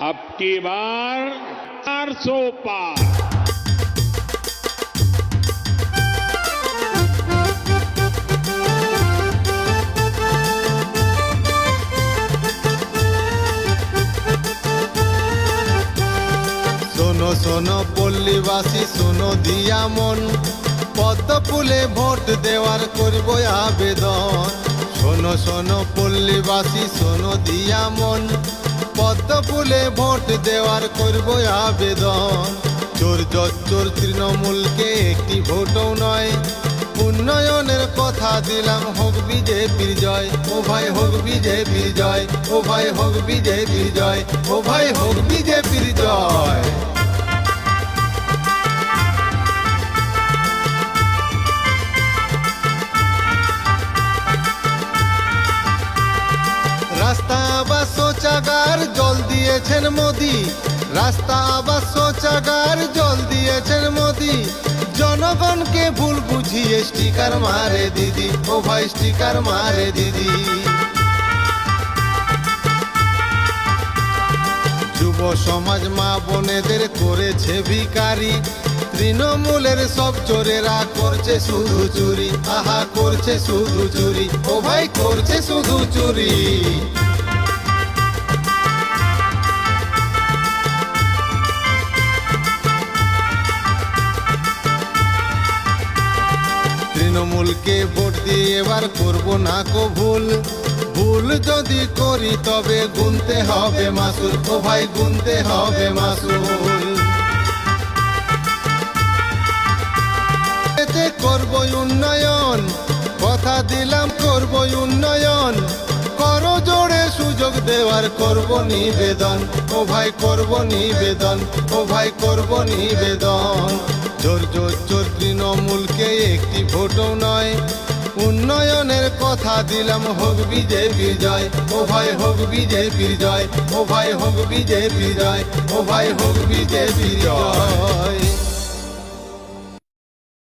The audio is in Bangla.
अब की बार 400 पार শোনো শোনো পল্লীবাসী শোনো দিয়া মন পদ্ম ফুলে ভোট দেওয়ার করব আবেদন শোনো শোনো পল্লীবাসী শোনো দিয়া মন পদ্ম ফুলে ভোট দেওয়ার করব আবেদন। চোর চোর তৃণমূলকে একটি ভোটও নয়। উন্নয়নের কথা দিলাম, হোক বিজেপির জয়। ও ভাই হোক বিজেপির জয় ও ভাই হোক বিজেপির জয় ও ভাই হোক বিজেপির জয়। রাস্তা আবার শৌচাগার জল দিয়েছেন মোদি। রাস্তা আবার শৌচাগার জল দিয়েছেন মোদি। জনগণকে ভুল বুঝিয়ে স্টিকার মারে দিদি। ও ভাই, স্টিকার মারে দিদি। যুব সমাজ মা বোনেদের করেছে ভিকারি তৃণমূলের সব চোরেরা করছে শুধু চুরি। আহা, করছে শুধু চুরি। ও ভাই, করছে শুধু চুরি। তৃণমূলকে ভোট দিয়ে এবার করব না কো ভুল। ভুল যদি করি তবে গুনতে হবে মাসুল। ও ভাই, গুনতে হবে মাসুল। এতে করব উন্নয়ন, কথা দিলাম করব উন্নয়ন। করো জোরে সুযোগ দেওয়ার, করব নিবেদন। ও ভাই, করব নিবেদন। ও ভাই, করব নিবেদন। জোর জোর জোর তৃণমূলকে একটি ভোটও নয়। উন্নয়নের কথা দিলাম, হোক বিজেপি জয়। ও ভাই, হোক বিজেপি জয়। ও ভাই, হোক বিজেপি জয়। ও ভাই, হোক বিজেপি জয়।